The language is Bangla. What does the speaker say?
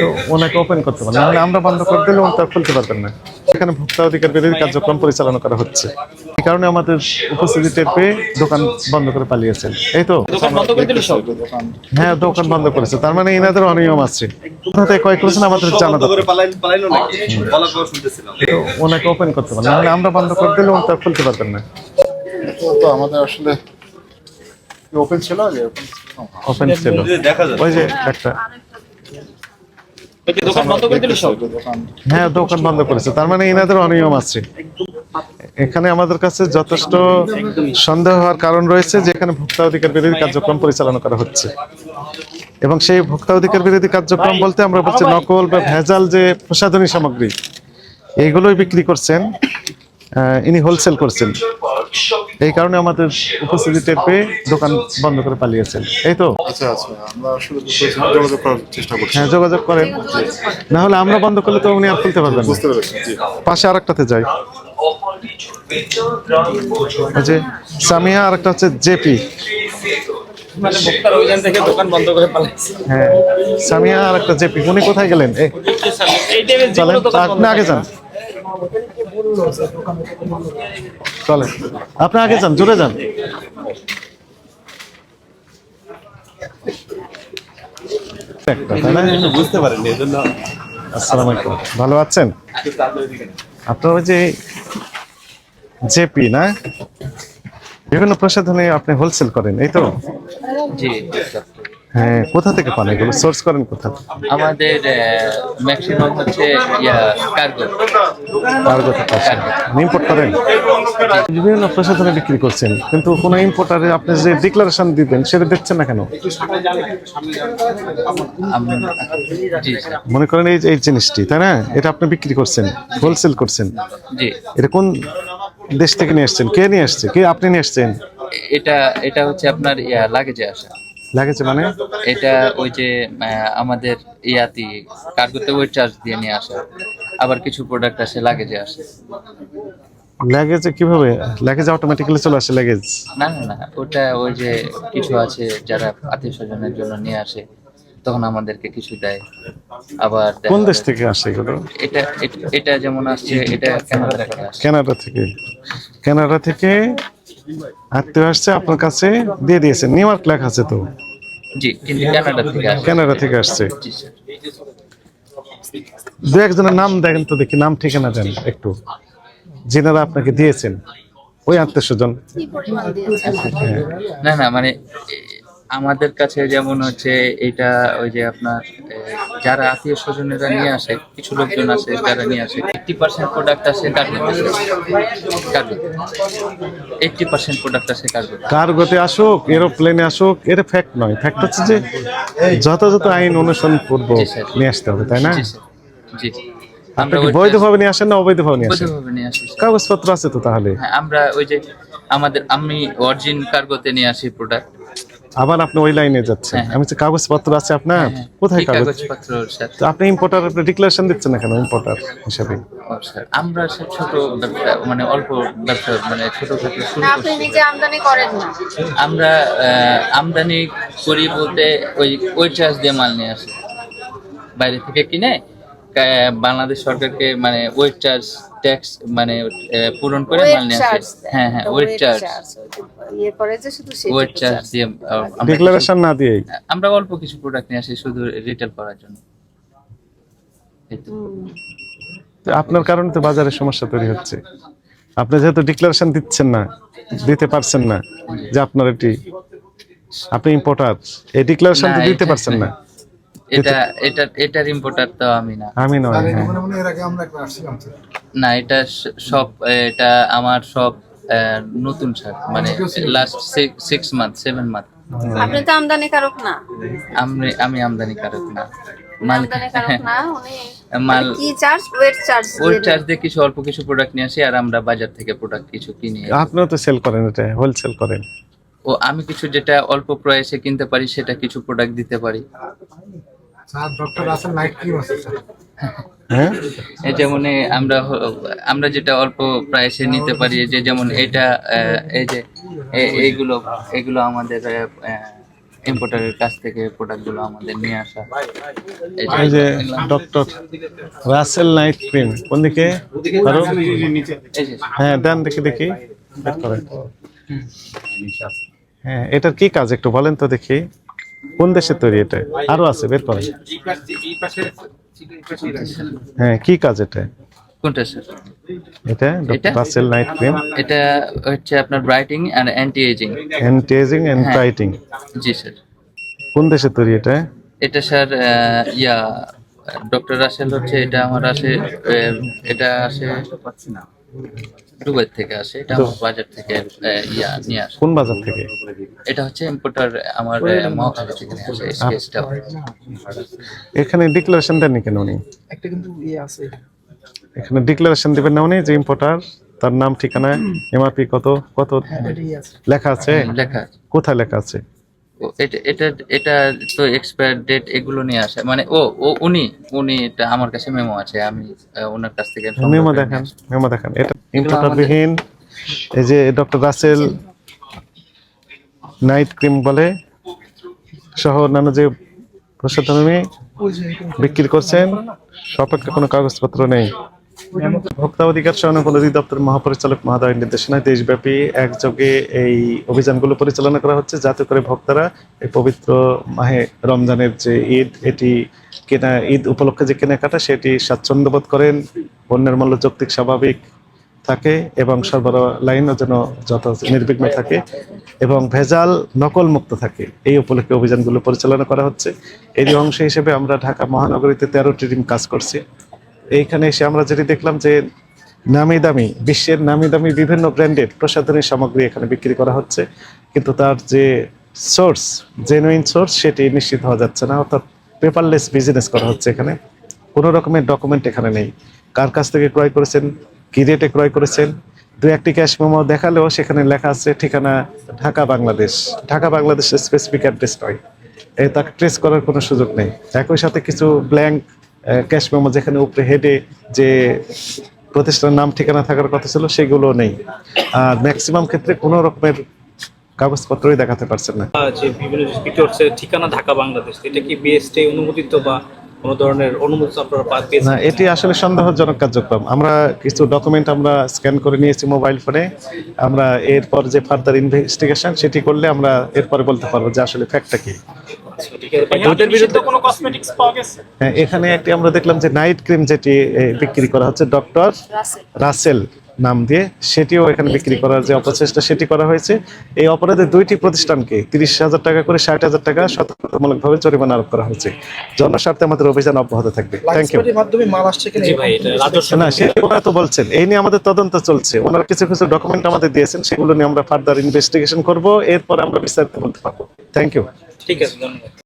তো ওনাকে ওপেন করতে নাহলে আমরা বন্ধ করে দিলে উনি খুলতে পারবেন না। সেখানে ভোক্তা অধিকার বিরোধী কার্যক্রম পরিচালনা করা হচ্ছে। এই কারণে আমাদের উপস্থিতি টের পেয়ে দোকান বন্ধ করে পালিয়েছেন। এই তো? দোকান বন্ধ করে দিল সব? হ্যাঁ দোকান বন্ধ করেছে। তার মানে এনাদের অনিয়ম আছে। কোথা কয় করেছেন আমাদের জানা দরকার। পালাইলো পালাইলো নাকি? বলা করে শুনতেছিলাম। তো ওনাকে ওপেন করতে পারেন নাহলে আমরা বন্ধ করে দিলে খুলতে পারবেন না। তো আমাদের আসলে ওপেন ছিল আগে? ওপেন ছিল। ওই যে একটা ওই যে দোকান বন্ধ করে দিল সব দোকান হ্যাঁ দোকান বন্ধ করেছে। তার মানে এনাদের অনিয়ম আছে। এখানে আমাদের কাছে যথেষ্ট সন্দেহ হওয়ার কারণ রয়েছে যে এখানে ভোক্তা অধিকার বিরোধী কার্যক্রম পরিচালনা করা হচ্ছে। এবং সেই ভোক্তা অধিকার বিরোধী কার্যক্রম বলতে আমরা বলছি নকল বা ভেজাল যে প্রসাধনী সামগ্রী এইগুলোই বিক্রি করছেন ইনি হোলসেল করছেন। এই কারণে আমাদের উপস্থিতি টের পেয়ে দোকান বন্ধ করে পালিয়েছেন। এই তো? আচ্ছা আচ্ছা আমরা আসলে যোগাযোগ করার চেষ্টা করছি। হ্যাঁ যোগাযোগ করেন। না হলে আমরা বন্ধ করলে তো উনি আর খুলতে পারবেন বুঝতে পেরেছি পাশে আরেকটাতে যাই। যে সামিয়া আর একটা হচ্ছে জেপি। মানে ভোক্তার অভিযান থেকে দোকান বন্ধ করে হ্যাঁ সামিয়া আর একটা জেপি। উনি কোথায় গেলেন? আগে যান। চলেন। আপনি আগে যান জোরে যান? বুঝতে আসসালামু আলাইকুম। ভালো আছেন? আপনার ওই যে জেপি না? বিভিন্ন প্রসাধনী আপনি হোলসেল করেন এই তো? জি। হ্যাঁ কোথা থেকে পান এগুলো? সোর্স করেন কোথা থেকে? আমাদের ম্যাক্সিমাম হচ্ছে কার্গো কার্গো থেকে আসেন ইম্পোর্ট করেন? বিভিন্ন প্রসাধনী বিক্রি করছেন কিন্তু কোনো ইম্পোর্টারে আপনি যে ডিক্লারেশন দিবেন সেটা দেখছেন না কেন? মনে করেন এই যে এই জিনিসটি তাই না? এটা আপনি বিক্রি করছেন হোলসেল করছেন। জি। এটা কোন দেশ থেকে নিয়ে আসছেন? কে নিয়ে আসছে? কে আপনি নিয়ে আসছেন? এটা এটা হচ্ছে আপনার ইয়া লাগেজে আসা। লাগেছে মানে? এটা ওই যে আমাদের ইয়াতি কার্গোতে ওয়েট চার্জ দিয়ে নিয়ে আসা। আবার কিছু প্রোডাক্ট আসে লাগেজে আসে। লাগেজে কীভাবে? লাগেজ অটোমেটিক্যালি চলে আসে লাগেজ না না না ওটা ওই যে কিছু আছে যারা আত্মীয় স্বজনের জন্য নিয়ে আসে তখন আমাদেরকে কিছু দেয়। আবার কোন দেশ থেকে আসে এগুলো? এটা এটা- যেমন আসছে এটা কানাডা থেকে কানাডা থেকে। কানাডা থেকে আত্মীয় আসছে আপনার কাছে দিয়ে দিয়েছে নিউ ইয়র্ক লেখা আছে তো? জি কানাডা থেকে আসছে। কানাডা থেকে আসছে। জি স্যার। দু একজনের নাম দেখেন তো দেখি নাম ঠিকানা দেন একটু। যেনারা আপনাকে দিয়েছেন ওই আত্মীয় স্বজন। না না মানে আমাদের কাছে যেমন হচ্ছে এটা ওই যে আপনার যারা আত্মীয় স্বজনেরা নিয়ে আসে কিছু লোকজন আছে যারা নিয়ে আসে এইটটি পার্সেন্ট প্রোডাক্ট আসে cargo cargo eighty percent product আসে কার্গো কার্গোতে আসুক এরোপ্লেনে আসুক এটা ফ্যাক্ট নয়। ফ্যাক্ট হচ্ছে যে যথাযথ আইন অনুসরণ পূর্ব নিয়ে আসতে হবে তাই না? জি আমরা বৈধভাবে নিয়ে আসেন না অবৈধভাবে নিয়ে আসেন? আসি কাগজপত্র আছে তো তাহলে। হ্যাঁ আমরা ওই যে আমাদের আমি অরিজিন কার্গোতে নিয়ে আসি প্রোডাক্ট আবার আপনি ওই লাইনে যাচ্ছেন হ্যাঁ, হ্যাঁ। আমি হচ্ছে কাগজপত্র আছে আপনার কোথায় কাগজ? কাগজপত্র স্যার তো আপনি ইম্পোর্টার আপনি ডিক্লারেশন দিচ্ছেন না কেন ইম্পোর্টার হিসাবে? স্যার আমরা ছোট ব্যবসা মানে অল্প ব্যবসা মানে ছোটখাটো শুরু আপনি করছি। নিজে আমদানি করেন না। আমরা আহ, আমদানি করি বলতে ওই ওই চার্জ দিয়ে মাল নিয়ে আসি। বাইরে থেকে কিনে বাংলাদেশ সরকারকে মানে ওয়েট চার্জ ট্যাক্স মানে পূরণ করে মাল নিয়ে আসি। হ্যাঁ হ্যাঁ ওয়েট চার্জ ইয়ে করে যে শুধু সেই ওয়েট চার্জ দিয়ে আমরা ডিক্লারেশন না দিয়েই? আমরা অল্প কিছু প্রোডাক্ট নিয়ে আসি শুধু রিটেল করার জন্য। আপনার কারণে তো বাজারে সমস্যা তৈরি হচ্ছে। আপনি যেহেতু ডিক্লারেশন দিচ্ছেন না দিতে পারছেন না যে আপনার এটি আপনি ইম্পোর্টার এই ডিক্লারেশন তো দিতে পারছেন না। এটা এটা এটার ইম্পোর্টার তো আমি না। আমি নয় হ্যাঁ। মানে এর আগে আমরা একবার আসছিলাম না এটা সব এটা আমার সব নতুন শার্ট মানে last six month seven month আপনি তো আমদানি কারক না। আমি আমি আমদানি কারক না। মাল আমদানি কারক না উনি মাল কি চার্জ ওয়েট চার্জ ওই চার্জ দিয়ে কিছু অল্প কিছু প্রোডাক্ট নিয়ে আসি আর আমরা বাজার থেকে প্রোডাক্ট কিছু কিনি আপনিও তো সেল করেন এটা হোলসেল করেন। ও আমি কিছু যেটা অল্প প্রাইসে কিনতে পারি সেটা কিছু প্রোডাক্ট দিতে পারি। স্যার ডক্টর আছেন নাইট ক্রিম আছে স্যার? হ্যাঁ? যেমন আমরা আমরা যেটা অল্প প্রাইসে নিতে পারি যে যেমন এটা এই যে এইগুলো এগুলো আমাদের ইম্পোর্টারের কাছ থেকে প্রোডাক্টগুলো আমাদের নিয়ে আসা। এই যে ডক্টর রাসেল নাইট ক্রিম কোন দিকে? হ্যাঁ দেন দেখি দেখি। হ্যাঁ এটার কি কাজ একটু বলেন তো দেখি। কোন দেশের তৈরি এটা? আরও আছে বের করেন। হ্যাঁ কি কাজ এটা? কোনটা স্যার? এটা? এটা? Russell night cream? এটা হচ্ছে আপনার brightening and anti aging anti aging and হ্যাঁ। ব্রাইটিং। জি স্যার। কোন তৈরি এটা? এটা স্যার ইয়া ডক্টর রাসেল হচ্ছে এটা আমার এটা আসে দুবাই থেকে আসে। এটা আমার বাজার থেকে ইয়া নিয়ে আসে। কোন বাজার থেকে? এটা হচ্ছে ইম্পোর্টার আমার মহাখালী থেকে নিয়ে আসে স্কেচটা এখানে ডিক্লারেশন দেননি কেন উনি? এখানে ডিক্লারেশন দিবেন না উনি যে ইম্পোর্টার তার নাম ঠিকানা এমআরপি কত কত লেখা আছে? লেখা কোথায় লেখা আছে? এটা এটা এটা তো এক্সপায়ার ডেট এগুলো নিয়ে আসে। মানে ও ও উনি উনি এটা আমার কাছে মেমো আছে আমি ওনার কাছ থেকে মেমো দেখান মেমো দেখান। এটা এই যে ডক্টর রাসেল নাইট ক্রিম বলে সহ অন্যান্য যে প্রসাধনী বিক্রি করছেন সপক্ষে কোনো কাগজপত্র নেই। ভোক্তা অধিকার সহানুকূল অধিদপ্তর মহাপরিচালক মহোদয়ের নির্দেশনায় দেশব্যাপী একযোগে এই অভিযানগুলো পরিচালনা করা হচ্ছে। যাতে করে ভোক্তারা এই পবিত্র মাহে রমজানের যে ঈদ, এটি কেনা, ঈদ উপলক্ষে যে কেনাকাটা, সেটি স্বাচ্ছন্দ্য বোধ করেন, পণ্যের মূল্য যৌক্তিক, স্বাভাবিক থাকে এবং সরবরাহ লাইনও যেন যত নির্বিঘ্ন থাকে এবং ভেজাল নকল মুক্ত থাকে। এই উপলক্ষে অভিযানগুলো পরিচালনা করা হচ্ছে। এরই অংশ হিসেবে আমরা ঢাকা মহানগরীতে তেরোটি টিম কাজ করছি। এইখানে এসে আমরা যেটি দেখলাম যে নামি দামি, বিশ্বের নামি দামি বিভিন্ন ব্র্যান্ডের প্রসাধনী সামগ্রী এখানে বিক্রি করা হচ্ছে। কিন্তু তার যে সোর্স জেনুইন সোর্স সেটি নিশ্চিত হওয়া যাচ্ছে না। অর্থাৎ পেপারলেস বিজনেস করা হচ্ছে এখানে। কোনো রকমের ডকুমেন্ট এখানে নেই। কার কাছ থেকে ক্রয় করেছেন, কি রেটে ক্রয় করেছেন, দু একটি ক্যাশ মেমো দেখালেও সেখানে লেখা আছে, ঠিকানা ঢাকা, বাংলাদেশ। ঢাকা, বাংলাদেশের স্পেসিফিক অ্যাড্রেস নয়। তাকে ট্রেস করার কোনো সুযোগ নেই। একই সাথে কিছু ব্ল্যাঙ্ক ক্যাশ মেমো যেখানে উপরে হেডে যে প্রতিষ্ঠানের নাম ঠিকানা থাকার কথা ছিল সেগুলো নেই। আর ম্যাক্সিমাম ক্ষেত্রে কোনো রকমের কাগজপত্রই দেখাতে পারছেন না। যে বিভিন্ন ঠিকানা ঢাকা বাংলাদেশ এটা কি বিএসটি অনুমোদিত বা কোনো ধরনের আপনারা না এটি আসলে সন্দেহজনক কার্যক্রম। আমরা কিছু ডকুমেন্ট আমরা স্ক্যান করে নিয়েছি মোবাইল ফোনে আমরা এরপর যে ফার্দার ইনভেস্টিগেশন সেটি করলে আমরা এরপরে বলতে পারব যে আসলে ফ্যাক্টটা কি। ঠিক আছে। ওদের বিরুদ্ধে কোনো কসমেটিক্স পাওয়া গেছে? হ্যাঁ, এখানে একটি আমরা দেখলাম যে নাইট ক্রিম যেটি বিক্রি করা হচ্ছে ডক্টর রাসেল রাসেল নাম দিয়ে সেটিও এখানে বিক্রি করার যে অপচেষ্টা সেটি করা হয়েছে। এই অপরাধে দুইটি প্রতিষ্ঠানকে তিরিশ হাজার টাকা করে ষাট হাজার টাকা সতর্কতামূলকভাবে জরিমানা আরোপ করা হয়েছে। জনস্বার্থে আমাদের অভিযান অব্যাহত থাকবে। থ্যাংক ইউ মাধ্যমে মাল আসছে কিনা জি ভাই এটা রাজস্ব না সে ওনারা তো বলছেন। এই নিয়ে আমাদের তদন্ত চলছে। ওনারা কিছু কিছু ডকুমেন্ট আমাদের দিয়েছেন সেগুলো নিয়ে আমরা ফার্দার ইনভেস্টিগেশন করব। এরপর আমরা বিস্তারিত বলতে পারব। থ্যাংক ইউ ঠিক আছে ধন্যবাদ।